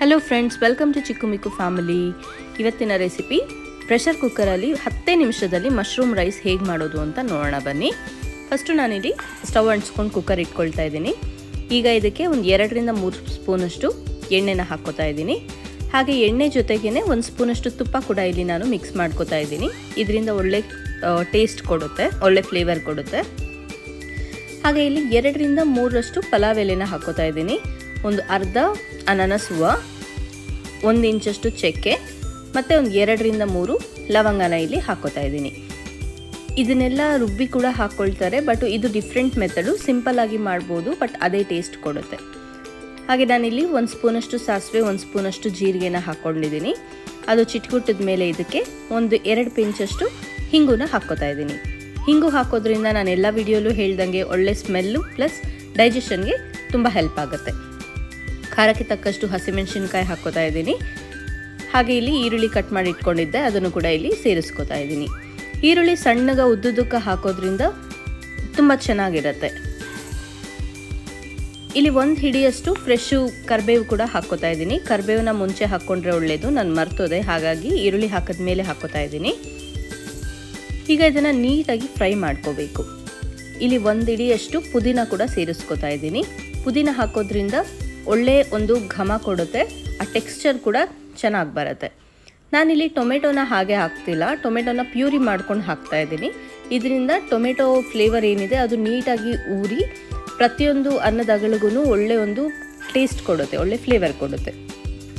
Hello friends welcome to Chikku Mikku family ಇವತ್ತಿನ recipe pressure ಕುಕ್ಕರಲ್ಲಿ ಹತ್ತೇ ನಿಮಿಷದಲ್ಲಿ ಮಶ್ರೂಮ್ ರೈಸ್ ಹೇಗೆ ಮಾಡೋದು ಅಂತ ನೋಡೋಣ ಬನ್ನಿ. ಫಸ್ಟು ನಾನಿಲ್ಲಿ ಸ್ಟವ್ ಅಂಟಿಸ್ಕೊಂಡು ಕುಕ್ಕರ್ ಇಟ್ಕೊಳ್ತಾ ಇದ್ದೀನಿ. ಈಗ ಇದಕ್ಕೆ ಒಂದು ಎರಡರಿಂದ ಮೂರು ಸ್ಪೂನಷ್ಟು ಎಣ್ಣೆನ ಹಾಕ್ಕೋತಾ ಇದ್ದೀನಿ. ಹಾಗೆ ಎಣ್ಣೆ ಜೊತೆಗೇ ಒಂದು ಸ್ಪೂನಷ್ಟು ತುಪ್ಪ ಕೂಡ ಇಲ್ಲಿ ನಾನು ಮಿಕ್ಸ್ ಮಾಡ್ಕೋತಾ ಇದ್ದೀನಿ. ಇದರಿಂದ ಒಳ್ಳೆ ಟೇಸ್ಟ್ ಕೊಡುತ್ತೆ, ಒಳ್ಳೆ ಫ್ಲೇವರ್ ಕೊಡುತ್ತೆ. ಹಾಗೆ ಇಲ್ಲಿ ಎರಡರಿಂದ ಮೂರರಷ್ಟು ಪಲಾವ್ ಎಲೆನ ಹಾಕೋತಾ ಇದ್ದೀನಿ. ಒಂದು ಅರ್ಧ ಅನಾನಸ್ ಹೂವು ಒಂದು ಇಂಚಷ್ಟು ಚಕ್ಕೆ ಮತ್ತು ಒಂದು ಎರಡರಿಂದ ಮೂರು ಲವಂಗನ ಇಲ್ಲಿ ಹಾಕೋತಾ ಇದ್ದೀನಿ. ಇದನ್ನೆಲ್ಲ ರುಬ್ಬಿ ಕೂಡ ಹಾಕ್ಕೊಳ್ತಾರೆ ಬಟ್ ಇದು ಡಿಫ್ರೆಂಟ್ ಮೆಥಡು ಸಿಂಪಲ್ ಆಗಿ ಮಾಡ್ಬೋದು ಬಟ್ ಅದೇ ಟೇಸ್ಟ್ ಕೊಡುತ್ತೆ. ಹಾಗೆ ನಾನಿಲ್ಲಿ ಒಂದು ಸ್ಪೂನಷ್ಟು ಸಾಸಿವೆ, ಒಂದು ಸ್ಪೂನಷ್ಟು ಜೀರಿಗೆನ ಹಾಕ್ಕೊಂಡಿದ್ದೀನಿ ಅದು ಚಿಟ್ಕುಟ್ಟಿದ ಮೇಲೆ ಇದಕ್ಕೆ ಒಂದು ಎರಡು ಪಿಂಚಷ್ಟು ಹಿಂಗುನ ಹಾಕ್ಕೋತಾ ಇದ್ದೀನಿ. ಹಿಂಗು ಹಾಕೋದ್ರಿಂದ ನಾನು ಎಲ್ಲ ವಿಡಿಯೋಲ್ಲೂ ಹೇಳ್ದಂಗೆ ಒಳ್ಳೆ ಸ್ಮೆಲ್ಲು ಪ್ಲಸ್ ಡೈಜೆಷನ್ಗೆ ತುಂಬ ಹೆಲ್ಪ್ ಆಗುತ್ತೆ. ಖಾರಕ್ಕೆ ತಕ್ಕಷ್ಟು ಹಸಿಮೆಣಸಿನ್ಕಾಯಿ ಹಾಕ್ಕೋತಾ ಇದ್ದೀನಿ. ಹಾಗೆ ಇಲ್ಲಿ ಈರುಳ್ಳಿ ಕಟ್ ಮಾಡಿ ಇಟ್ಕೊಂಡಿದ್ದೆ, ಅದನ್ನು ಕೂಡ ಇಲ್ಲಿ ಸೇರಿಸ್ಕೋತಾ ಇದ್ದೀನಿ. ಈರುಳ್ಳಿ ಸಣ್ಣಗ ಉದ್ದುದ್ದಕ್ಕೆ ಹಾಕೋದ್ರಿಂದ ತುಂಬ ಚೆನ್ನಾಗಿರುತ್ತೆ. ಇಲ್ಲಿ ಒಂದು ಹಿಡಿಯಷ್ಟು ಫ್ರೆಶ್ಶು ಕರ್ಬೇವು ಕೂಡ ಹಾಕ್ಕೋತಾ ಇದ್ದೀನಿ. ಕರ್ಬೇವನ್ನ ಮುಂಚೆ ಹಾಕ್ಕೊಂಡ್ರೆ ಒಳ್ಳೆಯದು ನಾನು ಮರ್ತೋದೆ, ಹಾಗಾಗಿ ಈರುಳ್ಳಿ ಹಾಕಿದ ಮೇಲೆ ಹಾಕ್ಕೋತಾ ಇದ್ದೀನಿ. ಈಗ ಇದನ್ನು ನೀಟಾಗಿ ಫ್ರೈ ಮಾಡ್ಕೋಬೇಕು. ಇಲ್ಲಿ ಒಂದು ಹಿಡಿಯಷ್ಟು ಪುದೀನ ಕೂಡ ಸೇರಿಸ್ಕೋತಾ ಇದ್ದೀನಿ. ಪುದೀನ ಹಾಕೋದ್ರಿಂದ ಒಳ್ಳೆ ಒಂದು ಘಮ ಕೊಡುತ್ತೆ, ಆ ಟೆಕ್ಸ್ಚರ್ ಕೂಡ ಚೆನ್ನಾಗಿ ಬರುತ್ತೆ. ನಾನಿಲ್ಲಿ ಟೊಮೆಟೊನ ಹಾಗೆ ಹಾಕ್ತಿಲ್ಲ, ಟೊಮೆಟೊನ ಪ್ಯೂರಿ ಮಾಡ್ಕೊಂಡು ಹಾಕ್ತಾ ಇದ್ದೀನಿ. ಇದರಿಂದ ಟೊಮೆಟೊ ಫ್ಲೇವರ್ ಏನಿದೆ, ಅದು ನೀಟಾಗಿ ಊರಿ ಪ್ರತಿಯೊಂದು ಅನ್ನದ ಅಗಳಿಗೂ ಒಳ್ಳೆ ಒಂದು ಟೇಸ್ಟ್ ಕೊಡುತ್ತೆ, ಒಳ್ಳೆ ಫ್ಲೇವರ್ ಕೊಡುತ್ತೆ.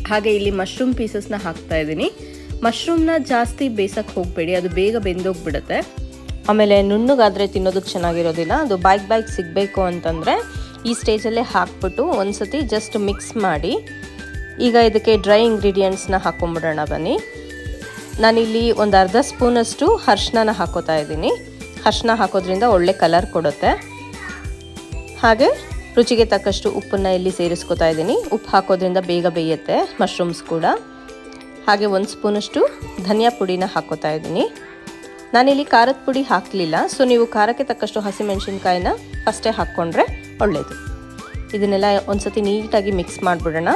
ಹಾಗೆ ಇಲ್ಲಿ ಮಶ್ರೂಮ್ ಪೀಸಸ್ನ ಹಾಕ್ತಾ ಇದ್ದೀನಿ. ಮಶ್ರೂಮ್ನ ಜಾಸ್ತಿ ಬೇಸಕ್ಕೆ ಹೋಗಬೇಡಿ, ಅದು ಬೇಗ ಬೆಂದೋಗ್ಬಿಡುತ್ತೆ. ಆಮೇಲೆ ನುಣ್ಣಗಾದರೆ ತಿನ್ನೋದಕ್ಕೆ ಚೆನ್ನಾಗಿರೋದಿಲ್ಲ, ಅದು ಬೈಕ್ ಬೈಕ್ ಸಿಗಬೇಕು ಅಂತಂದರೆ ಈ ಸ್ಟೇಜಲ್ಲೇ ಹಾಕ್ಬಿಟ್ಟು ಒಂದ್ಸತಿ ಜಸ್ಟ್ ಮಿಕ್ಸ್ ಮಾಡಿ. ಈಗ ಇದಕ್ಕೆ ಡ್ರೈ ಇಂಗ್ರೀಡಿಯೆಂಟ್ಸ್ನ ಹಾಕೊಂಬಿಡೋಣ ಬನ್ನಿ. ನಾನಿಲ್ಲಿ ಒಂದು ಅರ್ಧ ಸ್ಪೂನಷ್ಟು ಅರ್ಶಿನ ಹಾಕೋತಾ ಇದ್ದೀನಿ. ಅರ್ಶಿನ ಹಾಕೋದ್ರಿಂದ ಒಳ್ಳೆ ಕಲರ್ ಕೊಡುತ್ತೆ. ಹಾಗೆ ರುಚಿಗೆ ತಕ್ಕಷ್ಟು ಉಪ್ಪನ್ನು ಇಲ್ಲಿ ಸೇರಿಸ್ಕೊತಾ ಇದ್ದೀನಿ. ಉಪ್ಪು ಹಾಕೋದ್ರಿಂದ ಬೇಗ ಬೇಯುತ್ತೆ ಮಶ್ರೂಮ್ಸ್ ಕೂಡ. ಹಾಗೆ ಒಂದು ಸ್ಪೂನಷ್ಟು ಧನಿಯಾ ಪುಡಿನ ಹಾಕೋತಾ ಇದ್ದೀನಿ. ನಾನಿಲ್ಲಿ ಖಾರದ ಪುಡಿ ಹಾಕಲಿಲ್ಲ ಸೊ ನೀವು ಖಾರಕ್ಕೆ ತಕ್ಕಷ್ಟು ಹಸಿಮೆಣಸಿನ್ಕಾಯಿನ ಫಸ್ಟೇ ಹಾಕ್ಕೊಂಡ್ರೆ ಒಳ್ಳೆಯದು ಇದನ್ನೆಲ್ಲ ಒಂದ್ಸತಿ ನೀಟಾಗಿ ಮಿಕ್ಸ್ ಮಾಡಿಬಿಡೋಣ.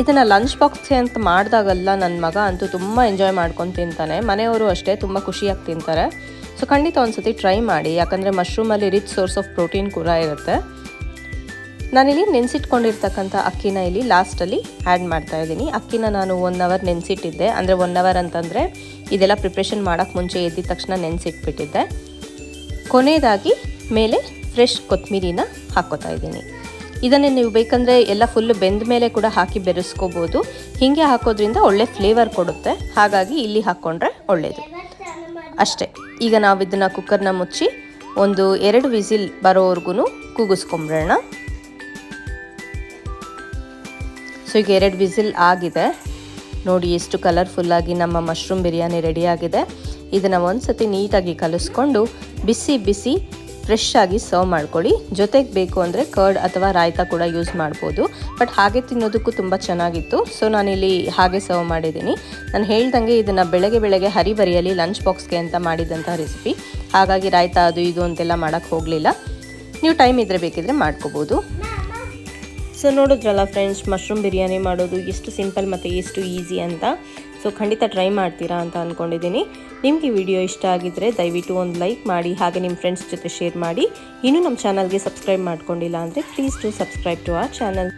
ಇದನ್ನು ಲಂಚ್ ಬಾಕ್ಸ್ಗೆ ಅಂತ ಮಾಡಿದಾಗಲ್ಲ ನನ್ನ ಮಗ, ಅಂತೂ ತುಂಬ ಎಂಜಾಯ್ ಮಾಡ್ಕೊಂಡು ತಿಂತಾನೆ. ಮನೆಯವರು ಅಷ್ಟೇ ತುಂಬ ಖುಷಿಯಾಗಿ ತಿಂತಾರೆ. ಸೊ ಖಂಡಿತ ಒಂದ್ಸತಿ ಟ್ರೈ ಮಾಡಿ. ಯಾಕಂದರೆ ಮಶ್ರೂಮಲ್ಲಿ ರಿಚ್ ಸೋರ್ಸ್ ಆಫ್ ಪ್ರೋಟೀನ್ ಕೂಡ ಇರುತ್ತೆ. ನಾನಿಲ್ಲಿ ನೆನೆಸಿಟ್ಕೊಂಡಿರ್ತಕ್ಕಂಥ ಅಕ್ಕಿನ ಇಲ್ಲಿ ಲಾಸ್ಟಲ್ಲಿ ಆ್ಯಡ್ ಮಾಡ್ತಾ ಇದ್ದೀನಿ. ಅಕ್ಕಿನ ನಾನು ಒನ್ ಅವರ್ ನೆನೆಸಿಟ್ಟಿದ್ದೆ. ಅಂದರೆ ಒನ್ ಅವರ್ ಅಂತಂದರೆ ಇದೆಲ್ಲ ಪ್ರಿಪ್ರೇಷನ್ ಮಾಡೋಕ್ಕೆ ಮುಂಚೆ ಎದ್ದಿದ ತಕ್ಷಣ ನೆನೆಸಿಟ್ಬಿಟ್ಟಿದ್ದೆ. ಕೊನೆಯದಾಗಿ ಮೇಲೆ ಫ್ರೆಶ್ ಕೊತ್ತಂಬರಿನ ಹಾಕ್ಕೋತಾ ಇದ್ದೀನಿ. ಇದನ್ನೇ ನೀವು ಬೇಕಂದರೆ ಎಲ್ಲ ಫುಲ್ ಬೆಂದ ಮೇಲೆ ಕೂಡ ಹಾಕಿ ಬೆರೆಸ್ಕೋಬೋದು. ಹೀಗೆ ಹಾಕೋದ್ರಿಂದ ಒಳ್ಳೆ ಫ್ಲೇವರ್ ಕೊಡುತ್ತೆ. ಹಾಗಾಗಿ ಇಲ್ಲಿ ಹಾಕ್ಕೊಂಡ್ರೆ ಒಳ್ಳೆಯದು ಅಷ್ಟೇ, ಈಗ ನಾವು ಇದನ್ನು ಕುಕ್ಕರ್ನ ಮುಚ್ಚಿ ಒಂದು ಎರಡು ವಿಸಿಲ್ ಬರೋವರೆಗೂ ಕೂಗಿಸ್ಕೊಂಬಿಡೋಣ. ಸೊ ಈಗ ಎರಡು ವಿಸಿಲ್ ಆಗಿದೆ. ನೋಡಿ ಎಷ್ಟು ಕಲರ್ಫುಲ್ಲಾಗಿ ನಮ್ಮ ಮಶ್ರೂಮ್ ಬಿರಿಯಾನಿ ರೆಡಿಯಾಗಿದೆ ಇದನ್ನು ಒಂದು ಸತಿ ನೀಟಾಗಿ ಕಲಿಸ್ಕೊಂಡು ಬಿಸಿ ಬಿಸಿ ಫ್ರೆಶ್ ಆಗಿ ಸರ್ವ್ ಮಾಡ್ಕೊಳ್ಳಿ. ಜೊತೆಗೆ ಬೇಕು ಅಂದರೆ ಕರ್ಡ್ ಅಥವಾ ರಾಯ್ತಾ ಕೂಡ ಯೂಸ್ ಮಾಡ್ಬೋದು. ಬಟ್ ಹಾಗೆ ತಿನ್ನೋದಕ್ಕೂ ತುಂಬ ಚೆನ್ನಾಗಿತ್ತು. ಸೊ ನಾನಿಲ್ಲಿ ಹಾಗೆ ಸರ್ವ್ ಮಾಡಿದ್ದೀನಿ. ನಾನು ಹೇಳ್ದಂಗೆ ಇದನ್ನು ಬೆಳಗ್ಗೆ ಬೆಳಗ್ಗೆ ಹರಿಬರಿಯಲ್ಲಿ ಲಂಚ್ ಬಾಕ್ಸ್ಗೆ ಅಂತ ಮಾಡಿದಂಥ ರೆಸಿಪಿ ಹಾಗಾಗಿ ರಾಯ್ತಾ ಅದು ಇದು ಅಂತೆಲ್ಲ ಮಾಡೋಕ್ಕೆ ಹೋಗಲಿಲ್ಲ. ನೀವು ಟೈಮ್ ಇದ್ದರೆ ಬೇಕಿದ್ರೆ ಮಾಡ್ಕೋಬೋದು. ಸೊ ನೋಡಿದ್ರಲ್ಲ ಫ್ರೆಂಡ್ಸ್ ಮಶ್ರೂಮ್ ಬಿರಿಯಾನಿ ಮಾಡೋದು ಎಷ್ಟು ಸಿಂಪಲ್ ಮತ್ತು ಎಷ್ಟು ಈಸಿ ಅಂತ. ಸೊ ಖಂಡಿತ ಟ್ರೈ ಮಾಡ್ತೀರಾ ಅಂತ ಅಂದ್ಕೊಂಡಿದ್ದೀನಿ ನಿಮಗೆ ವಿಡಿಯೋ ಇಷ್ಟ ಆಗಿದ್ದರೆ ದಯವಿಟ್ಟು ಒಂದು ಲೈಕ್ ಮಾಡಿ, ಹಾಗೆ ನಿಮ್ಮ ಫ್ರೆಂಡ್ಸ್ ಜೊತೆ ಶೇರ್ ಮಾಡಿ. ಇನ್ನೂ ನಮ್ಮ ಚಾನಲ್ಗೆ ಸಬ್ಸ್ಕ್ರೈಬ್ ಮಾಡ್ಕೊಂಡಿಲ್ಲ ಅಂದರೆ please to subscribe to our channel